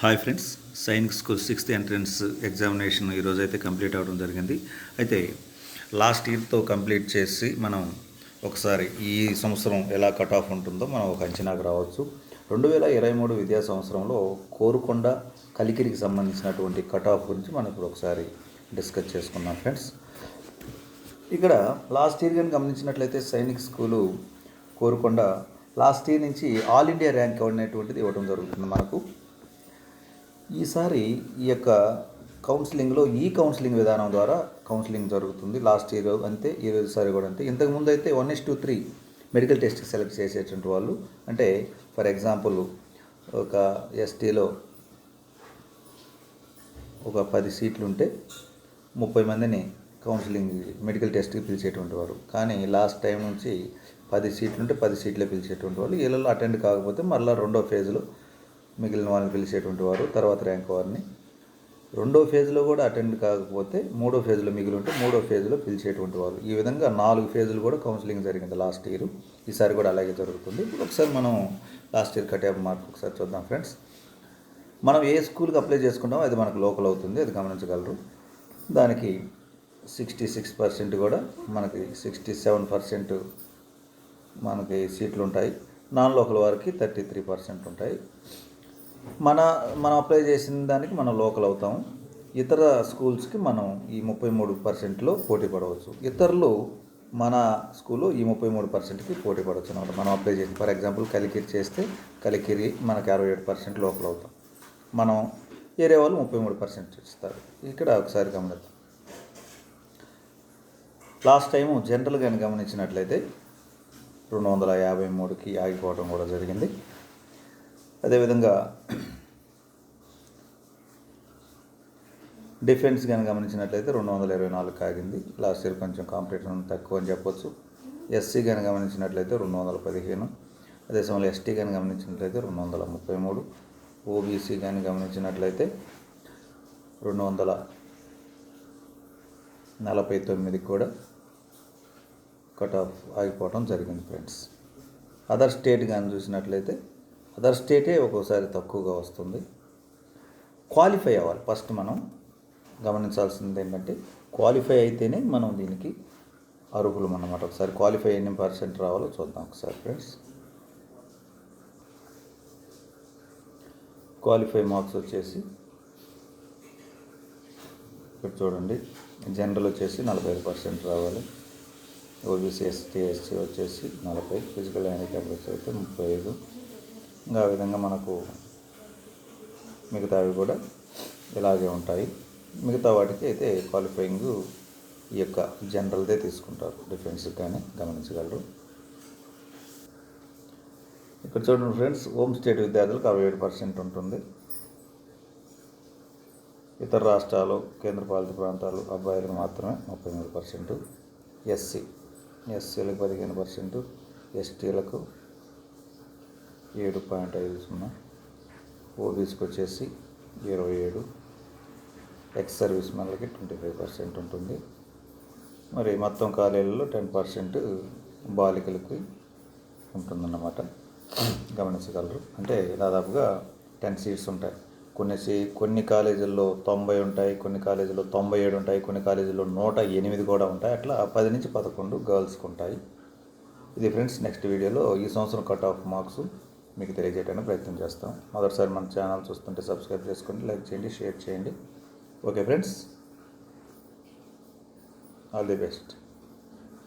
Hi friends Sainik school sixth entrance examination ఈరోజు అయితే complete అవడం జరిగింది. అయితే లాస్ట్ ఇయర్తో కంప్లీట్ చేసి మనం ఒకసారి ఈ సంవత్సరం ఎలా కట్ ఆఫ్ ఉంటుందో మనం ఒక అంచనాకు రావచ్చు. రెండు వేల ఇరవై మూడు విద్యా సంవత్సరంలో కోరుకొండ కలికిరికి సంబంధించినటువంటి కట్ ఆఫ్ గురించి మనం ఇప్పుడు ఒకసారి డిస్కస్ చేసుకుందాం ఫ్రెండ్స్. ఇక్కడ లాస్ట్ ఇయర్ కానీ గమనించినట్లయితే Sainik school Korukonda last year నుంచి ఆల్ ఇండియా ర్యాంక్ అనేటువంటిది ఇవ్వడం జరుగుతుంది మనకు. ఈసారి ఈ యొక్క కౌన్సిలింగ్లో ఈ కౌన్సిలింగ్ విధానం ద్వారా కౌన్సిలింగ్ జరుగుతుంది. లాస్ట్ ఇయర్ అంతే ఈ సారి కూడా అంతే. ఇంతకుముందు అయితే one is two three medical test select చేసేటువంటి వాళ్ళు. అంటే ఫర్ ఎగ్జాంపుల్ ఒక ఎస్టీలో ఒక పది సీట్లు ఉంటే ముప్పై మందిని కౌన్సిలింగ్ మెడికల్ టెస్ట్కి పిలిచేటువంటి వారు. కానీ లాస్ట్ టైం నుంచి పది సీట్లు ఉంటే పది సీట్లే పిలిచేటువంటి వాళ్ళు. వీళ్ళలో అటెండ్ కాకపోతే మళ్ళీ రెండో ఫేజ్లో మిగిలిన వాళ్ళని పిలిచేటువంటి వారు తర్వాత ర్యాంక్ వారిని. రెండో ఫేజ్లో కూడా అటెండ్ కాకపోతే మూడో ఫేజ్లో మిగిలి ఉంటే మూడో ఫేజ్లో పిలిచేటువంటి వారు. ఈ విధంగా నాలుగు ఫేజులు కూడా కౌన్సిలింగ్ జరిగింది లాస్ట్ ఇయర్. ఈసారి కూడా అలాగే జరుగుతుంది. ఇప్పుడు ఒకసారి మనం లాస్ట్ ఇయర్ కట్యాప్ మార్క్ ఒకసారి చూద్దాం ఫ్రెండ్స్. మనం ఏ స్కూల్కి అప్లై చేసుకుంటామో అది మనకు లోకల్ అవుతుంది అది గమనించగలరు. దానికి సిక్స్టీ సిక్స్ పర్సెంట్ కూడా మనకి సిక్స్టీ సెవెన్ పర్సెంట్ మనకి సీట్లు ఉంటాయి. నాన్ లోకల్ వారికి థర్టీ త్రీ పర్సెంట్ ఉంటాయి. మన మనం అప్లై చేసిన దానికి మనం లోకల్ అవుతాం. ఇతర స్కూల్స్కి మనం ఈ ముప్పై మూడు పర్సెంట్లో పోటీ పడవచ్చు. ఇతరులు మన స్కూల్లో ఈ ముప్పై మూడు పర్సెంట్కి పోటీ పడవచ్చు అనమాట మనం అప్లై చేసి ఫర్ ఎగ్జాంపుల్ కలికిరి చేస్తే కలికిరి మనకి అరవై ఏడు పర్సెంట్ లోపల అవుతాం. మనం ఏరే వాళ్ళు ముప్పై మూడు పర్సెంట్ ఇస్తారు. ఇక్కడ ఒకసారి గమనిద్దాం. లాస్ట్ టైము జనరల్గా గమనించినట్లయితే రెండు వందల యాభై మూడుకి ఆగిపోవడం కూడా జరిగింది. అదేవిధంగా డిఫెన్స్ కానీ గమనించినట్లయితే రెండు వందల ఇరవై నాలుగు ఆగింది లాస్ట్ ఇయర్ కొంచెం కాంపిటీషన్ తక్కువ అని చెప్పొచ్చు. ఎస్సీ కానీ గమనించినట్లయితే రెండు వందల పదిహేను. అదే సమయంలో ఎస్టీ కానీ గమనించినట్లయితే రెండు వందల ముప్పై మూడు. ఓబీసీ కానీ గమనించినట్లయితే రెండు వందల నలభై తొమ్మిదికి కూడా కట్ ఆఫ్ ఆగిపోవడం జరిగింది ఫ్రెండ్స్. అదర్ స్టేట్ కానీ చూసినట్లయితే అదర్ స్టేటే ఒక్కోసారి తక్కువగా వస్తుంది. క్వాలిఫై అవ్వాలి. ఫస్ట్ మనం గమనించాల్సింది ఏంటంటే క్వాలిఫై అయితేనే మనం దీనికి అర్హులం అన్నమాట. ఒకసారి క్వాలిఫై ఎన్ని పర్సెంట్ రావాలో చూద్దాం ఒకసారి ఫ్రెండ్స్. క్వాలిఫై మార్క్స్ వచ్చేసి ఇక్కడ చూడండి. జనరల్ వచ్చేసి నలభై ఐదు పర్సెంట్ రావాలి. ఓబీసీ ఎస్టీ ఎస్సీ వచ్చేసి నలభై. ఫిజికల్ హ్యాండిక్యాప్స్ అయితే ముప్పై ఐదు. ఆ విధంగా మనకు మిగతావి కూడా ఇలాగే ఉంటాయి. మిగతా వాటికి అయితే క్వాలిఫైయింగ్ ఈ యొక్క జనరల్దే తీసుకుంటారు. డిఫెన్స్కి కానీ గమనించగలరు. ఇక్కడ చూడండి ఫ్రెండ్స్ హోమ్ స్టేట్ విద్యార్థులకు అరవై ఏడు పర్సెంట్ ఉంటుంది. ఇతర రాష్ట్రాలు కేంద్రపాలిత ప్రాంతాలు అబ్బాయిలకు మాత్రమే ముప్పై మూడు పర్సెంట్ ఎస్సీ ఎస్సీలకు పదిహేను పర్సెంట్ ఎస్టీలకు ఏడు పాయింట్ ఐదు సున్నా. ఓబీసీకి వచ్చేసి ఇరవై ఏడు. ఎక్స్ సర్వీస్ మెన్లకి ట్వంటీ ఫైవ్ పర్సెంట్ ఉంటుంది. మరి మొత్తం కాలేజీలో టెన్ పర్సెంట్ బాలికలకి ఉంటుందన్నమాట. గమనించగలరు. అంటే దాదాపుగా టెన్ సీట్స్ ఉంటాయి. కొన్ని సీ కొన్ని కాలేజీల్లో తొంభై ఉంటాయి కొన్ని కాలేజీల్లో తొంభై ఏడు ఉంటాయి కొన్ని కాలేజీల్లో నూట ఎనిమిది కూడా ఉంటాయి. అట్లా పది నుంచి పదకొండు గర్ల్స్కి ఉంటాయి. ఇది ఫ్రెండ్స్ నెక్స్ట్ వీడియోలో ఈ సంవత్సరం కట్ ఆఫ్ మార్క్స్. మీకు తెలియజేయడానికి ప్రయత్నం చేస్తాం. మొదటిసారి మన ఛానల్ చూస్తుంటే సబ్స్క్రైబ్ చేసుకోండి లైక్ చేయండి షేర్ చేయండి. Okay friends all the best.